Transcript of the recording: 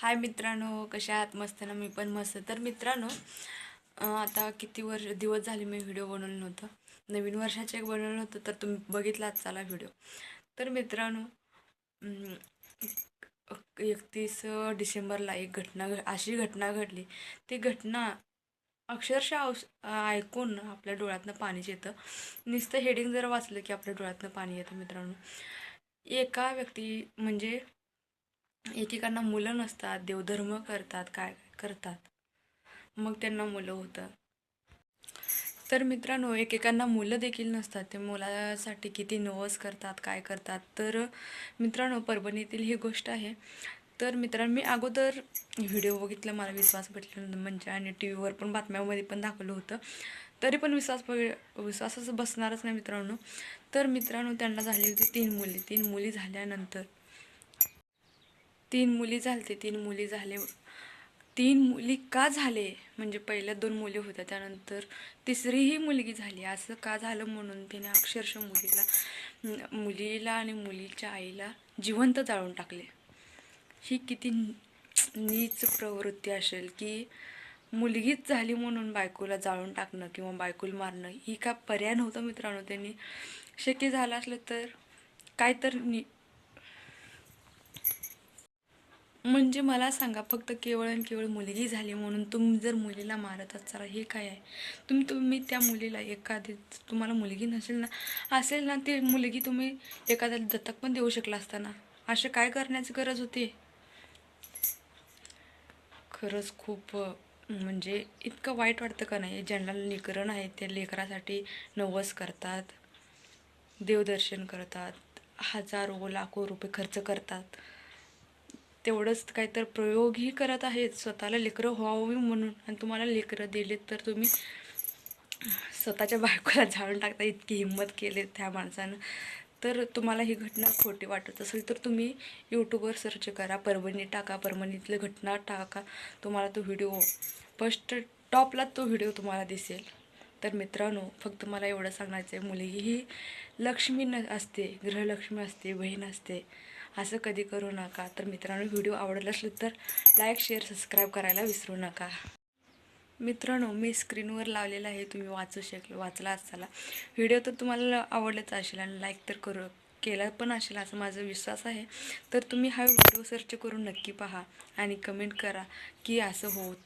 हाय मित्रांनो कशा आहात? मस्त ना? मी पण मस्त. तर मित्रांनो आता किती वर्ष दिवस झाले मी व्हिडिओ बनवलं नव्हतं. नवीन वर्षाचे एक बनवलं होतं तर तुम्ही बघितलाच चाला व्हिडिओ. तर मित्रांनो एकतीस डिसेंबरला एक घटना घ अशी घटना घडली. ती घटना अक्षरशः औस ऐकून आपल्या डोळ्यातनं पाणीच येतं. नुसतं हेडिंग जर वाचलं की आपल्या डोळ्यातनं पाणी येतं मित्रांनो. एका व्यक्ती म्हणजे एकेकांना मुलं नसतात देवधर्म करतात काय करतात. मग त्यांना मुलं होतं. तर मित्रांनो एकेकांना मुलं देखील नसतात. ते मुलासाठी किती नवस करतात काय करतात. तर मित्रांनो परभणीतील ही गोष्ट आहे. तर मित्रांनो मी अगोदर व्हिडिओ बघितला मला विश्वास भेटला म्हणजे आणि टी व्हीवर पण बातम्यामध्ये पण दाखवलं होतं. तरी पण विश्वास प- विश्वासच बसणारच नाही मित्रांनो. तर मित्रांनो त्यांना झाली होती तीन मुली. तीन मुली झाल्यानंतर तीन मुली झालते तीन मुली झाले. तीन मुली का झाले? म्हणजे पहिल्या दोन मुली होत्या त्यानंतर तिसरीही मुलगी झाली. असं का झालं म्हणून तिने अक्षरशः मुलीला मुलीला आणि मुलीच्या आईला जिवंत जाळून टाकले. ही किती नीच प्रवृत्ती असेल की मुलगीच झाली म्हणून बायकोला जाळून टाकणं किंवा बायकोला मारणं ही का पर्याय नव्हतं मित्रांनो? त्यांनी शक्य झालं असलं तर काय तर नि म्हणजे मला सांगा फक्त केवळ आणि केवळ मुलगी झाली म्हणून तुम्ही जर मुलीला मारत असाल हे काय आहे? तुम्ही तुम्ही त्या मुलीला एखादी तुम्हाला मुलगी नसेल ना असेल ना ती मुलगी तुम्ही एखाद्याला दत्तक पण देऊ शकला असता ना असे काय करण्याची गरज होती? खरंच खूप म्हणजे इतकं वाईट वाटतं का नाही? ज्यांना लेकरण आहे ते लेकरासाठी नवस करतात देवदर्शन करतात हजारो लाखो रुपये खर्च करतात. तेवढंच काय तर प्रयोगही करत आहेत. स्वतःला लेकरं व्हावी म्हणून. आणि तुम्हाला लेकरं दिलेत तर तुम्ही स्वतःच्या बायकोला जाळून टाकता. इतकी हिंमत केली त्या माणसानं. तर तुम्हाला ही घटना खोटी वाटत असेल तर तुम्ही यूट्यूबवर सर्च करा. परभणी टाका. परभणीतलं घटना टाका. तुम्हाला तो व्हिडिओ फर्स्ट टॉपला तो व्हिडिओ तुम्हाला दिसेल. तर मित्रांनो फक्त मला एवढं सांगायचं आहे मुलगी ही लक्ष्मी न असते. गृहलक्ष्मी असते. बहीण असते. असं कधी करू नका. तर मित्रांनो व्हिडिओ आवडला असेल तर लाईक शेअर सबस्क्राईब करायला विसरू नका. मित्रांनो मी स्क्रीनवर लावलेला आहे. तुम्ही वाचू शक वाचला असाला. व्हिडिओ तर तुम्हाला आवडलाच असेल आणि लाईक तर करू केला पण असेल असं माझा विश्वास आहे. तर तुम्ही हा व्हिडिओ सर्च करून नक्की पहा आणि कमेंट करा की असं होत